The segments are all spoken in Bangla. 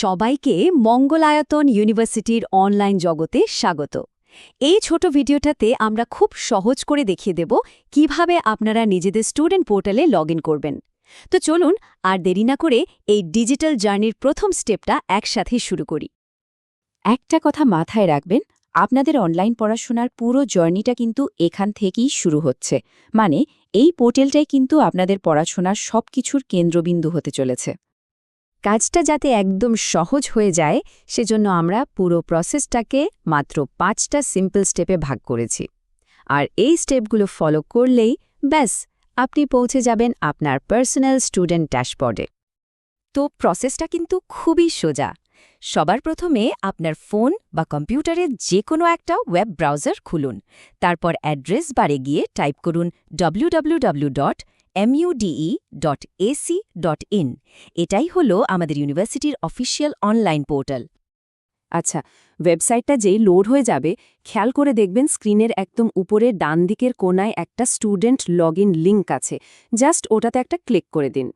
সবাইকে মঙ্গলায়তন ইউনিভার্সিটির অনলাইন জগতে স্বাগত। এই ছোট ভিডিওটাতে আমরা খুব সহজ করে দেখিয়ে দেব কীভাবে আপনারা নিজেদের স্টুডেন্ট পোর্টালে লগ করবেন। তো চলুন আর দেরি না করে এই ডিজিটাল জার্নির প্রথম স্টেপটা একসাথে শুরু করি। একটা কথা মাথায় রাখবেন, আপনাদের অনলাইন পড়াশোনার পুরো জার্নিটা কিন্তু এখান থেকেই শুরু হচ্ছে। মানে এই পোর্টালটাই কিন্তু আপনাদের পড়াশোনার সবকিছুর কেন্দ্রবিন্দু হতে চলেছে। কাজটা যাতে একদম সহজ হয়ে যায়, সেজন্য আমরা পুরো প্রসেসটাকে মাত্র পাঁচটা সিম্পল স্টেপে ভাগ করেছি। আর এই স্টেপগুলো ফলো করলেই ব্যাস, আপনি পৌঁছে যাবেন আপনার পার্সোনাল স্টুডেন্ট ড্যাশবোর্ডে। তো প্রসেসটা কিন্তু খুবই সোজা। সবার প্রথমে আপনার ফোন বা কম্পিউটারে যে কোনো একটা ওয়েব ব্রাউজার খুলুন। তারপর অ্যাড্রেস বারে গিয়ে টাইপ করুন www.mude.ac.in এটাই হলো আমাদের ইউনিভার্সিটির অফিসিয়াল অনলাইন পোর্টাল। আচ্ছা ওয়েবসাইটটা যেই লোড হয়ে যাবে, খেয়াল করে দেখবেন স্ক্রিনের একদম উপরে ডান দিকের কোনায় একটা স্টুডেন্ট লগ ইন লিঙ্ক আছে। জাস্ট ওটাতে একটা ক্লিক করে দিন।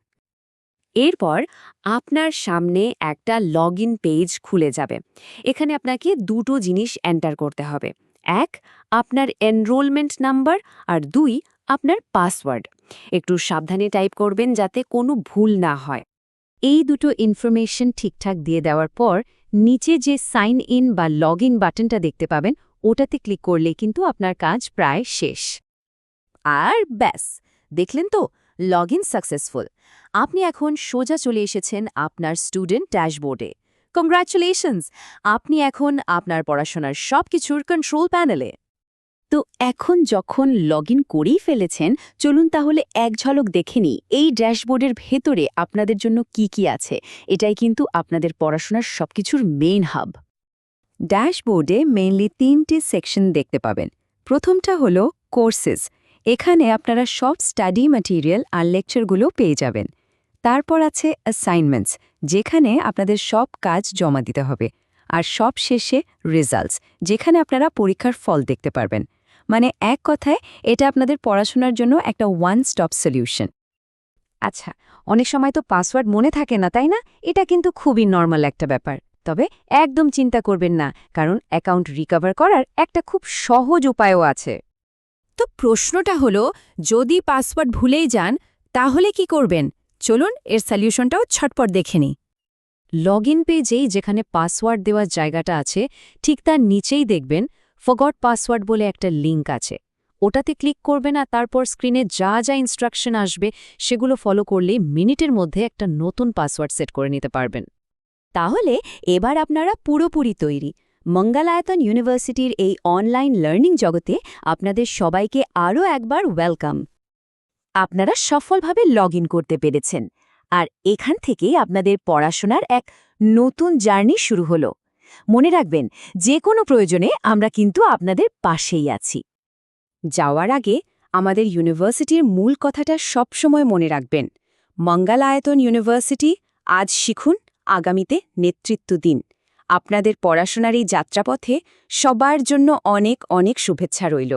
এরপর আপনার সামনে একটা লগ পেজ খুলে যাবে। এখানে আপনাকে দুটো জিনিস এন্টার করতে হবে। এক, আপনার এনরোলমেন্ট নাম্বার আর দুই, আপনার পাসওয়ার্ড। একটু সাবধানে টাইপ করবেন যাতে কোনো ভুল না হয়। এই দুটো ইনফরমেশন ঠিকঠাক দিয়ে দেওয়ার পর, নিচে যে সাইন ইন বা লগ ইন বাটনটা দেখতে পাবেন, ওটাতে ক্লিক করলে কিন্তু আপনার কাজ প্রায় শেষ। আর ব্যাস, দেখলেন তো? লগ ইন সাকসেসফুল আপনি এখন সোজা চলে এসেছেন আপনার স্টুডেন্ট ড্যাশবোর্ডে কংগ্রাচুলেশনস আপনি এখন আপনার পড়াশোনার সব কিছুর কন্ট্রোল প্যানেলে তো এখন যখন লগ ইন করেই ফেলেছেন, চলুন তাহলে এক ঝলক দেখে নিই, এই ড্যাশবোর্ডের ভেতরে আপনাদের জন্য কি কি আছে? এটাই কিন্তু আপনাদের পড়াশোনার সবকিছুর মেইন হাব ড্যাশবোর্ডে মেইনলি তিনটে সেকশন দেখতে পাবেন। প্রথমটা হলো কোর্সেস এখানে আপনারা সব স্টাডি ম্যাটেরিয়াল আর লেকচারগুলো পেয়ে যাবেন। তারপর আছে অ্যাসাইনমেন্টস যেখানে আপনাদের সব কাজ জমা দিতে হবে। আর সব শেষে রেজাল্টস যেখানে আপনারা পরীক্ষার ফল দেখতে পারবেন। মানে এক কথায়, এটা আপনাদের পড়াশোনার জন্য একটা ওয়ান স্টপ সলিউশন আচ্ছা অনেক সময় তো পাসওয়ার্ড মনে থাকে না, তাই না? এটা কিন্তু খুবই নর্মাল একটা ব্যাপার। তবে একদম চিন্তা করবেন না, কারণ অ্যাকাউন্ট রিকভার করার একটা খুব সহজ উপায়ও আছে। তো প্রশ্নটা হলো, যদি পাসওয়ার্ড ভুলেই যান, তাহলে কি করবেন? চলুন, এর সলিউশনটাও ছটপট দেখে নিই। লগ ইন পেজেই যেখানে পাসওয়ার্ড দেওয়ার জায়গাটা আছে, ঠিক তার নিচেই দেখবেন ফগট পাসওয়ার্ড বলে একটা লিঙ্ক আছে। ওটাতে ক্লিক করবেন আর তারপর স্ক্রিনে যা যা ইনস্ট্রাকশন আসবে, সেগুলো ফলো করলেই মিনিটের মধ্যে একটা নতুন পাসওয়ার্ড সেট করে নিতে পারবেন। তাহলে এবার আপনারা পুরোপুরি তৈরি। মঙ্গলায়তন ইউনিভার্সিটির এই অনলাইন লার্নিং জগতে আপনাদের সবাইকে আরও একবার ওয়েলকাম আপনারা সফলভাবে লগ করতে পেরেছেন। আর এখান থেকেই আপনাদের পড়াশোনার এক নতুন জার্নি শুরু হলো। মনে রাখবেন যে কোনো প্রয়োজনে আমরা কিন্তু আপনাদের পাশেই আছি। যাওয়ার আগে আমাদের ইউনিভার্সিটির মূল কথাটা সবসময় মনে রাখবেন। মঙ্গলায়তন ইউনিভার্সিটি আজ শিখুন, আগামীতে নেতৃত্ব দিন। আপনাদের পড়াশোনার এই যাত্রাপথে সবার জন্য অনেক অনেক শুভেচ্ছা রইল।